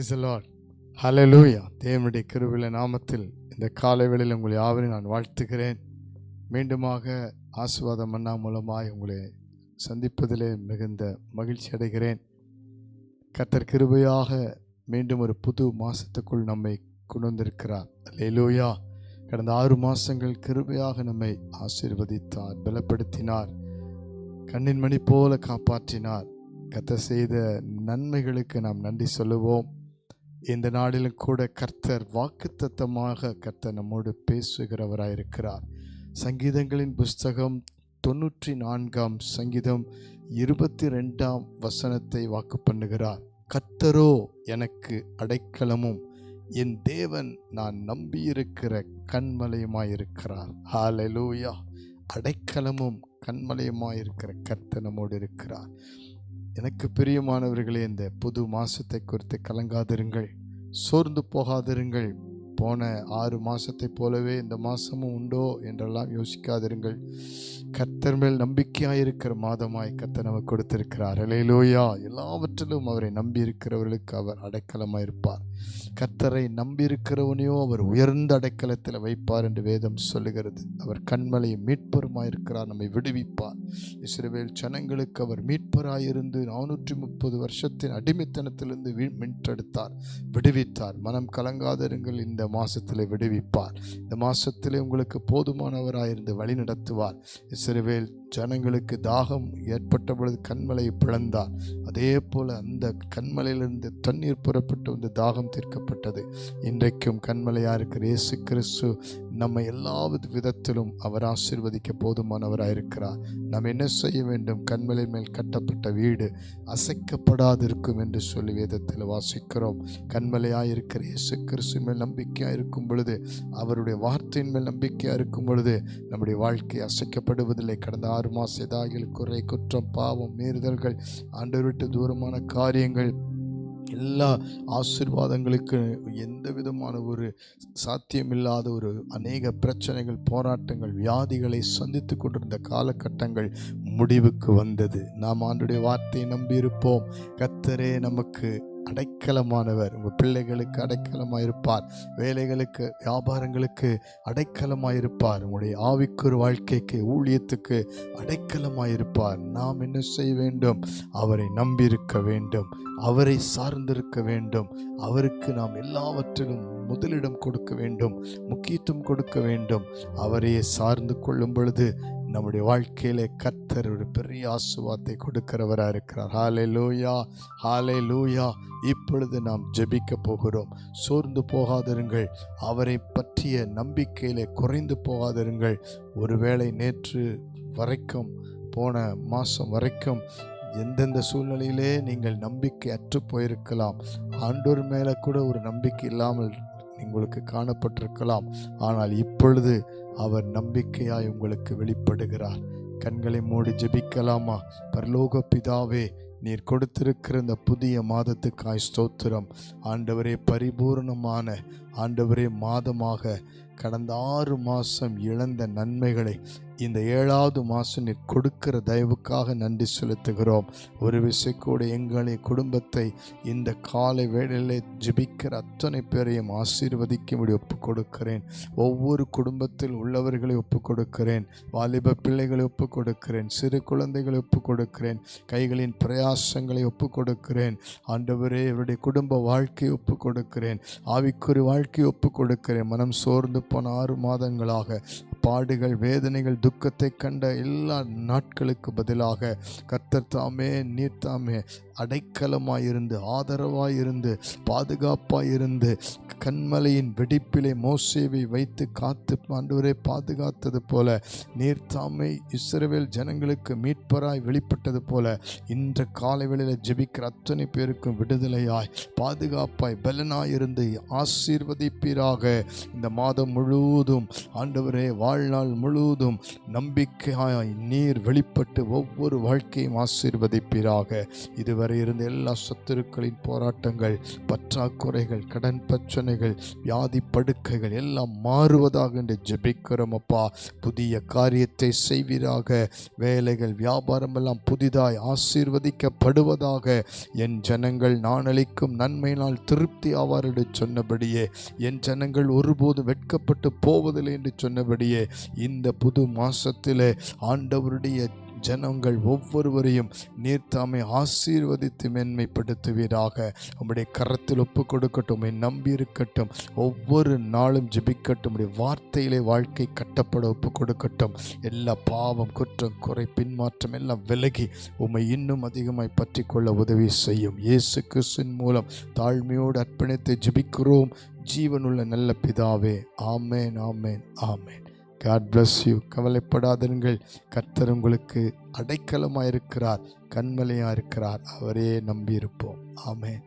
Price Lord hallelujah தேவனுடைய கிருவில நாமத்தில் இந்த காலை வேளையில் உங்களை யாவரையும் நான் வாழ்த்துகிறேன். மீண்டுமாக ஆசுவாதம் மன்னா மூலமாய் உங்களை சந்திப்பதிலே மிகுந்த மகிழ்ச்சி அடைகிறேன். கத்தர் கிருபையாக மீண்டும் ஒரு புது மாதத்துக்குள் நம்மை கொண்டு வந்திருக்கிறார் அல்லேலூயா கடந்த ஆறு மாதங்கள் கிருபையாக நம்மை ஆசீர்வதித்தார் பலப்படுத்தினார். கண்ணின் மணி போல காப்பாற்றினார். கத்த செய்த நன்மைகளுக்கு நாம் நன்றி சொல்லுவோம். இந்த நாளிலும் கூட கர்த்தர் வாக்குத்தத்தமாக கர்த்தர் நம்மோடு பேசுகிறவராயிருக்கிறார். சங்கீதங்களின் புஸ்தகம் தொண்ணூற்றி நான்காம் சங்கீதம் இருபத்தி ரெண்டாம் வசனத்தை வாக்கு பண்ணுகிறார். கர்த்தரோ எனக்கு அடைக்கலமும் என் தேவன் நான் நம்பியிருக்கிற கண்மலையுமாயிருக்கிறார் ஹாலலூயா அடைக்கலமும் கண்மலையுமாயிருக்கிற கர்த்தர் நம்மோடு இருக்கிறார். எனக்கு பிரியமானவர்களே இந்த புது மாசத்தை குறித்து கலங்காதிருங்கள் சோர்ந்து போகாதிருங்கள். போன ஆறு மாதத்தை போலவே இந்த மாதமும் உண்டோ என்றெல்லாம் யோசிக்காதிருங்கள். கர்த்தர் மேல் நம்பிக்கையாயிருக்கிற மாதமாய் கர்த்தர் நமக்கு கொடுத்திருக்கிறார். அலையிலோயா எல்லாவற்றிலும் அவரை நம்பி இருக்கிறவர்களுக்கு அவர் அடைக்கலமாயிருப்பார். கர்த்தரை நம்பியிருக்கிறவனையோ அவர் உயர்ந்த அடைக்கலத்தில் வைப்பார் என்று வேதம் சொல்லுகிறது. அவர் கண்மலையை மீட்பருமாயிருக்கிறார் நம்மை விடுவிப்பார். இஸ்ரவேல் ஜனங்களுக்கு அவர் மீட்பராயிருந்து நானூற்றி முப்பது வருஷத்தின் அடிமைத்தனத்திலிருந்து மின்றெடுத்தார் மீட்டெடுத்தார் விடுவித்தார். மனம் கலங்காதிருங்கள். இந்த மாதத்தில் விடுவிப்பார். இந்த மாசத்திலே உங்களுக்கு போதுமானவராயிருந்து வழி நடத்துவார். இஸ்ரவேல் ஜனங்களுக்கு தாகம் ஏற்பட்ட பொழுது கண்மலை பிளந்தார். அதே போல் அந்த கண்மலையிலிருந்து தண்ணீர் புறப்பட்டு வந்து தாகம் தீர்க்கப்பட்டது. இன்றைக்கும் கண்மலையா இருக்கிற இயேசு கிறிஸ்து நம்ம எல்லா விதத்திலும் அவர் ஆசீர்வதிக்க போதுமானவராயிருக்கிறார். நாம் என்ன செய்ய வேண்டும்? கண்மலை மேல் கட்டப்பட்ட வீடு அசைக்கப்படாதிருக்கும் என்று சொல்லி வேதத்தில் வாசிக்கிறோம். கண்மலையாயிருக்கிற இயேசு கிறிஸ்து மேல் நம்பிக்கையாக இருக்கும் பொழுது அவருடைய வார்த்தையின் மேல் நம்பிக்கையாக இருக்கும் பொழுது நம்முடைய வாழ்க்கை அசைக்கப்படுவதில்லை. கடந்த ஆறு மாச இதாகில் குறை குற்றம் பாவம் மீறுதல்கள் ஆண்டவர் விட்டு தூரமான காரியங்கள் எல்லா ஆசீர்வாதங்களுக்கு எந்த விதமான ஒரு சாத்தியமில்லாத ஒரு அநேக பிரச்சனைகள் போராட்டங்கள் வியாதிகளை சந்தித்து கொண்டிருந்த காலகட்டங்கள் முடிவுக்கு வந்தது. நாம் ஆண்டுடைய வார்த்தையை நம்பியிருப்போம். கத்தரே நமக்கு அடைக்கலமானவர். உங்கள் பிள்ளைகளுக்கு அடைக்கலமாக இருப்பார் வேலைகளுக்கு வியாபாரங்களுக்கு அடைக்கலமாக இருப்பார் உங்களுடைய ஆவிக்குறு வாழ்க்கைக்கு ஊழியத்துக்கு அடைக்கலமாக இருப்பார் நாம் என்ன செய்ய வேண்டும்? அவரை நம்பியிருக்க வேண்டும். அவரை சார்ந்திருக்க வேண்டும். அவருக்கு நாம் எல்லாவற்றிலும் முதலிடம் கொடுக்க வேண்டும். முக்கியத்துவம் கொடுக்க வேண்டும். அவரையே சார்ந்து கொள்ளும் பொழுது நம்முடைய வாழ்க்கையிலே கர்த்தர் ஒரு பெரிய ஆசுவாத்தை கொடுக்கிறவராக இருக்கிறார். ஹாலே லூயா ஹாலே லூயா இப்பொழுது நாம் ஜெபிக்க போகிறோம். சோர்ந்து போகாதிருங்கள். அவரை பற்றிய நம்பிக்கையிலே குறைந்து போகாதிருங்கள். ஒருவேளை நேற்று வரைக்கும் போன மாதம் வரைக்கும் எந்தெந்த சூழ்நிலையிலே நீங்கள் நம்பிக்கை அற்று போயிருக்கலாம். ஆண்டோர் மேலே கூட ஒரு நம்பிக்கை இல்லாமல் உங்களுக்கு காணப்பட்டிருக்கலாம். ஆனால் இப்பொழுது அவர் நம்பிக்கையாய் உங்களுக்கு வெளிப்படுகிறார். கண்களை மூடி ஜெபிக்கலாமா? பரலோக பிதாவே நீர் கொடுத்திருக்கிற இந்த புதிய மாதத்துக்காய் ஸ்தோத்திரம். ஆண்டவரே பரிபூர்ணமான ஆண்டவரே மாதமாக கடந்த ஆறு மாதம் இழந்த நன்மைகளை இந்த ஏழாவது மாதம் நீர் கொடுக்கிற தயவுக்காக நன்றி செலுத்துகிறோம். ஒரு விசைக்கூட கூட எங்களை குடும்பத்தை இந்த காலை வேளையிலே ஜிபிக்கிற அத்தனை பேரையும் ஆசீர்வதிக்கும்படி ஒப்பு கொடுக்கிறேன் ஒவ்வொரு குடும்பத்தில் உள்ளவர்களை ஒப்பு கொடுக்கிறேன் வாலிப பிள்ளைகளை ஒப்பு கொடுக்கிறேன் சிறு குழந்தைகளை ஒப்பு கொடுக்கிறேன் கைகளின் பிரயாசங்களை ஒப்பு கொடுக்கிறேன் ஆண்டவரே இவருடைய குடும்ப வாழ்க்கையை ஒப்பு கொடுக்கிறேன் ஆவிக்குறி வாழ்க்கையை ஒப்பு கொடுக்கிறேன் மனம் சோர்ந்து போன ஆறு மாதங்களாக பாடுகள் வேதனைகள் துக்கத்தை கண்ட எல்லா நாட்களுக்கு பதிலாக கர்த்தர் தாமே நீர் தாமே அடைக்கலமாயிருந்து ஆதரவாயிருந்து பாதுகாப்பாயிருந்து கண்மலையின் வெடிப்பிலே மோசேவை வைத்து காத்து ஆண்டவரே பாதுகாத்தது போல நீர் தாமே இஸ்ரவேல் ஜனங்களுக்கு மீட்பராய் வெளிப்பட்டது போல இன்ற காலை வேளையில் ஜெபிக்கிற அத்தனை பேருக்கும் விடுதலையாய் பாதுகாப்பாய் பலனாயிருந்து ஆசீர்வதிப்பீராக. இந்த மாதம் முழுவதும் ஆண்டவரே வாழ்நாள் முழுவதும் நம்பிக்கையாய் நீர் வெளிப்பட்டு ஒவ்வொரு வாழ்க்கையும் ஆசீர்வதிப்பீராக. இதுவரை இருந்த எல்லா சத்துருக்களின் போராட்டங்கள் பற்றாக்குறைகள் கடன் பிரச்சனைகள் வியாதி படுக்கைகள் எல்லாம் மாறுவதாக என்று ஜெபிக்கிறோம் அப்பா. புதிய காரியத்தை செய்வீராக. வேலைகள் வியாபாரம் எல்லாம் புதிதாய் ஆசீர்வதிக்கப்படுவதாக என் ஜனங்கள் நான் அளிக்கும் நன்மையினால் திருப்தி ஆவார் என்று சொன்னபடியே என் ஜனங்கள் ஒருபோதும் வெட்கப்பட்டு போவதில்லை என்று சொன்னபடியே இந்த புது மாசத்திலே ஆண்டவருடைய ஜனங்கள் ஒவ்வொருவரையும் நீர்த்தாமை ஆசீர்வதித்து மேன்மைப்படுத்துவீராக. உம்முடைய கரத்தில் ஒப்பு கொடுக்கட்டும் உம்மை நம்பி இருக்கட்டும். ஒவ்வொரு நாளும் ஜெபிக்கட்டும். உடைய வார்த்தையிலே வாழ்க்கை கட்டப்பட ஒப்பு கொடுக்கட்டும் எல்லா பாவம் குற்றம் குறை பின்மாற்றம் எல்லாம் விலகி உம்மை இன்னும் அதிகமாய் பற்றி கொள்ள உதவி செய்யும். இயேசு கிறிஸ்தின் மூலம் தாழ்மையோடு அர்ப்பணித்து ஜெபிக்கிறோம். ஜீவனுள்ள நல்ல பிதாவே. ஆமேன் ஆமேன் ஆமேன். காட் பிளஸ் யூ கவலைப்படாதீர்கள் கர்த்தர் உங்களுக்கு அடைக்கலமாக இருக்கிறார் கண்மலையாக இருக்கிறார் அவரே நம்பியிருப்போம். ஆமென்.